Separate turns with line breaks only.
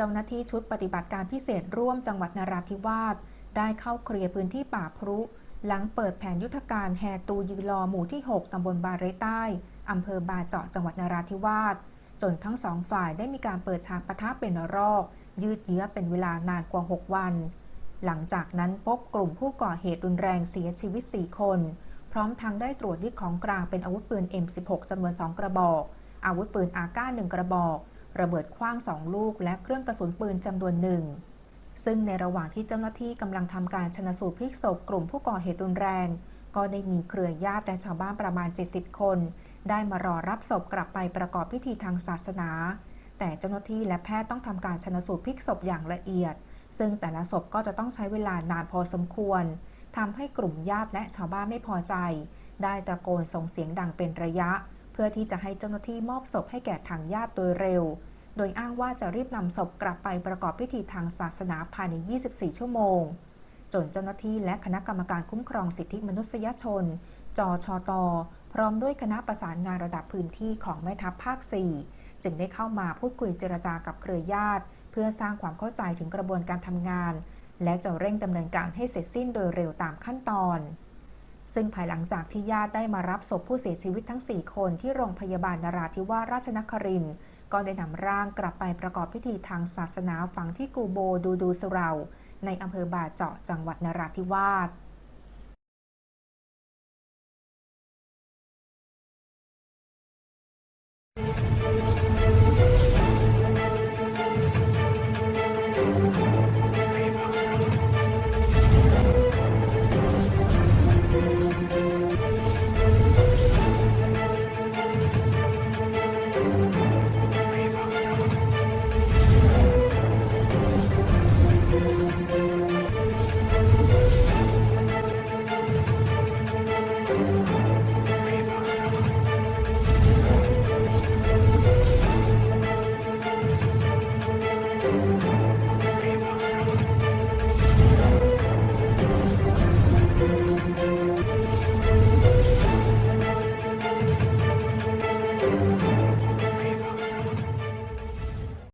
จ้าหน้าที่ชุดปฏิบัติการพิเศษร่วมจังหวัดนราธิวาสได้เข้าเคลียร์พื้นที่ป่าพรุ หลังเปิดแผนยุทธการแห่ตูยือรอหมู่ที่ 6 ตำบลบาเรใต้อำเภอบาเจาะจังหวัดนราธิวาสจนทั้งสองฝ่ายได้มีการเปิดฉากปะทะเป็นรอกยืดเยื้อเป็นเวลานานกว่า 6 วัน หลังจากนั้นพบกลุ่มผู้ก่อเหตุรุนแรงเสียชีวิต 4 คน พร้อมทั้งได้ตรวจยึดของกลางเป็นอาวุธปืน M16 จำนวน 2 กระบอก อาวุธปืนอาก้า1กระบอก ระเบิดขว้าง2ลูก และเครื่องกระสุนปืนจำนวนหนึ่ง ซึ่งในระหว่างที่เจ้าหน้าที่กำลังทำการชนสูตรพลิกศพกลุ่มผู้ก่อเหตุรุนแรง ก็ได้มีเครือญาติและชาวบ้านประมาณ 70 คน ได้มารอรับศพกลับไปประกอบพิธีทางศาสนา แต่เจ้าหน้าที่และแพทย์ต้องทำการชนสูตรพลิกศพอย่างละเอียด ซึ่งแต่ละศพก็จะต้องใช้เวลานานพอสมควรทำให้กลุ่มญาติและชาวบ้านไม่พอใจ ได้ตะโกนส่งเสียงดังเป็นระยะ เพื่อที่จะให้เจ้าหน้าที่มอบศพให้แก่ทางญาติโดยเร็ว โดยอ้างว่าจะรีบนำศพกลับไปประกอบพิธีทางศาสนาภายใน 24 ชั่วโมง จนเจ้าหน้าที่และคณะกรรมการคุ้มครองสิทธิมนุษยชน จชต พร้อมด้วยคณะประสานงานระดับพื้นที่ของแม่ทัพภาค 4 จึงได้เข้ามาพูดคุยเจรจากับเครือญาติ เพื่อสร้างความเข้าใจถึงกระบวนการทำงาน และจะเร่งดำเนินการให้เสร็จสิ้นโดยเร็วตามขั้นตอน ซึ่งภายหลังจากที่ญาติได้มารับศพผู้เสียชีวิตทั้ง 4 คนที่โรงพยาบาลนราธิวาสราชนครินทร์ก็ได้นำร่างกลับไปประกอบพิธีทางศาสนาฝังที่กูโบดูดูสุเรา ในอำเภอบาเจาะจังหวัดนราธิวาส